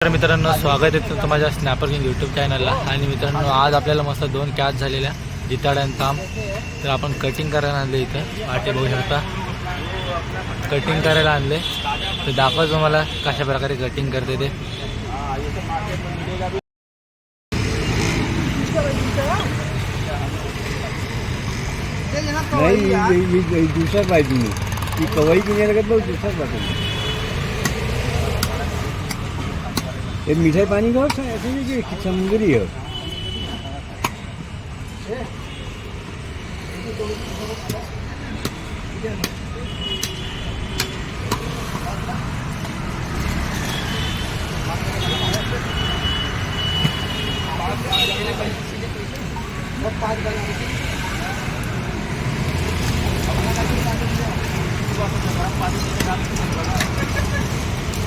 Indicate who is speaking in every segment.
Speaker 1: तर मित्रांनो स्वागत आहे तुमचं माझ्या स्नॅपर किंग यूट्यूब चॅनलला आणि मित्रांनो आज आपल्याला मस्त दोन कॅच झालेल्या जिताड्यांचा थांब. तर आपण कटिंग करायला आणले इथं. वाटे बघू शकता. कटिंग करायला आणले. तर दाखव तुम्हाला कशा प्रकारे कटिंग करते ते.
Speaker 2: नाही पाहिजे मी. ती कवाई किनायला का बघ दिवसात पाहिजे. हे मिठाई पाणी का ऐसे नहीं कि समुद्री आहे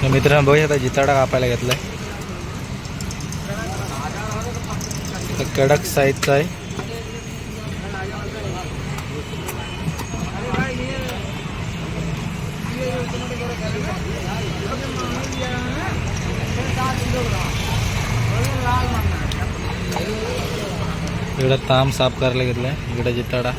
Speaker 1: मित्रांनो बघूया आता जिताडा कापायला घेतलाय तर कडक साईजचा आहे. इकडं ताम साफ करायला घेतलाय. इकडं जिताडा.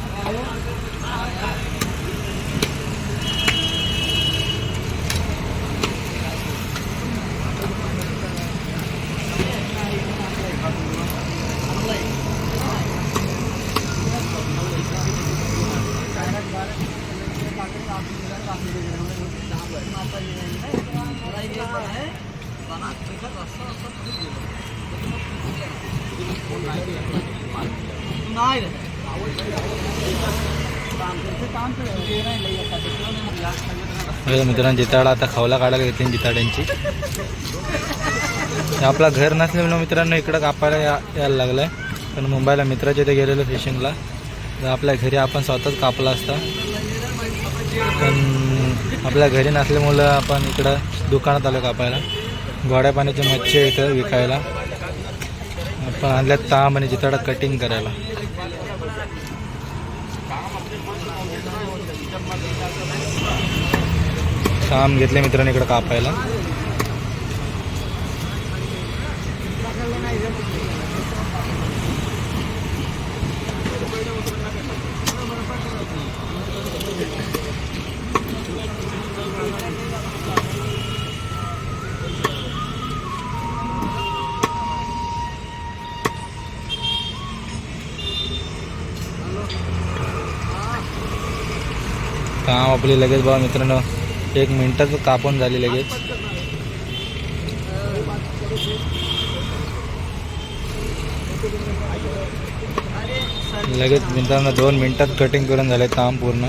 Speaker 1: बघा मित्रांनो जिताडा आता खावला काढायला घेतली जिताड्यांची? आपला घर नसल्यामुळे मित्रांनो इकडं कापायला या यायला आहे पण मुंबईला मित्राच्या इथे गेलेलो फिशिंगला तर आपल्या घरी आपण स्वतःच कापला असता. पण आपल्या घरी नसल्यामुळं आपण इकडं दुकानात आलो कापायला. गोड्या पाण्याची मच्छी इथं विकायला. आपण आणल्यात ताम आणि जिताडा कटिंग करायला. ताम घेतले मित्रांनी इकडं कापायला. काम आपली लगेच बघा मित्रांनो. एक मिनटात कापून झाली लगेच. लगेच मित्रांनो दोन मिनिटात कटिंग करून झाले काम पूर्ण.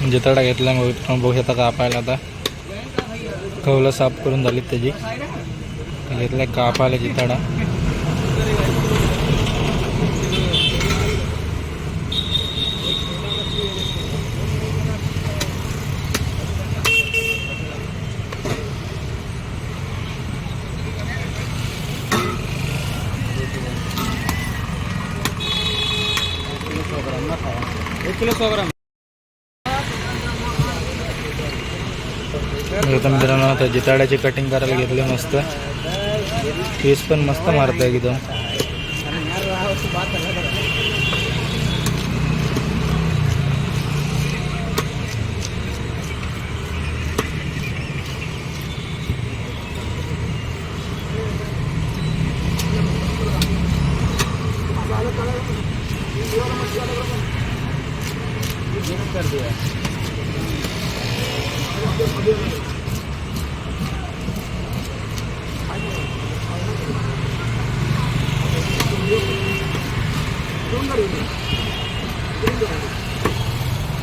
Speaker 1: म्हणजे जिताडा घेतला मग बघू शकता कापायला आता. कवलं साफ करून झाली त्याची. घेतलाय कापायला जिताडा
Speaker 2: एक किलो सौ ग्राम
Speaker 1: आता मित्रांनो आता जिताड्याची कटिंग करायला घेतली मस्त. पीस पण मस्त मारत आहे एकदम.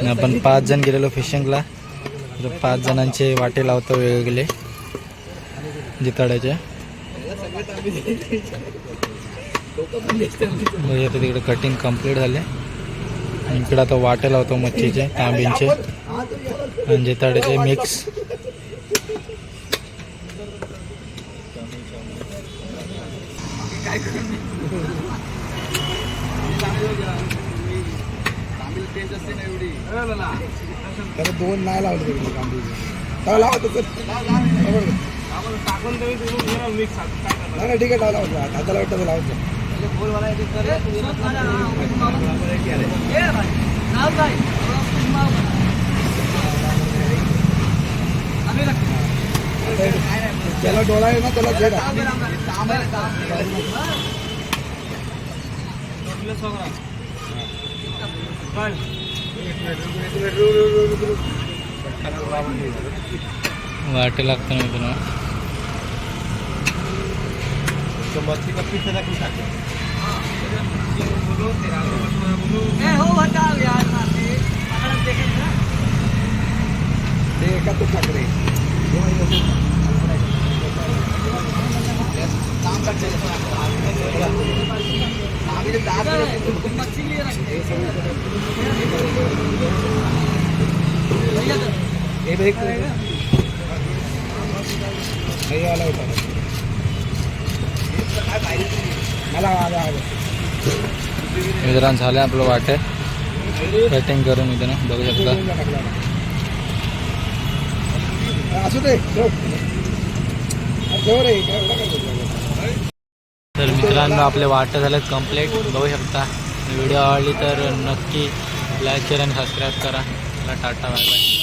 Speaker 1: आपण पाच जण गेलेलो फिशिंगला तर पाच जणांचे वाटे लावतो वेगवेगळे. जिताड्याचे. म्हणजे तिकडे कटिंग कंप्लीट झाले. आणि इकडे आता वाटे लावतो मच्छीचे तांबींचे. आणि जिताड्याचे मिक्स
Speaker 3: टेस्ट असते ना एवढी
Speaker 2: त्याला दोन नाही लावले तिकडे कांदे तेव्हा लावत होतं. नाही नाही, ठीक आहे लावा लावा हाताला वाटतं तर लावतो. त्याला डोळा आहे ना त्याला झेड.
Speaker 1: वाटे लागतं मित्रांनो
Speaker 2: ते एका आला होता मला आला आला
Speaker 1: मित्रांनो झालं आपलं वाटे. कटिंग करून मित्रांनो बघू शकता.
Speaker 2: असू दे
Speaker 1: तर मित्रांनो आपले वाटतं झालं कंप्लीट बघू शकता. व्हिडिओ आवडली तर नक्की लाईक शेअर आणि सबस्क्राईब करा. मला टाटा बाय बाय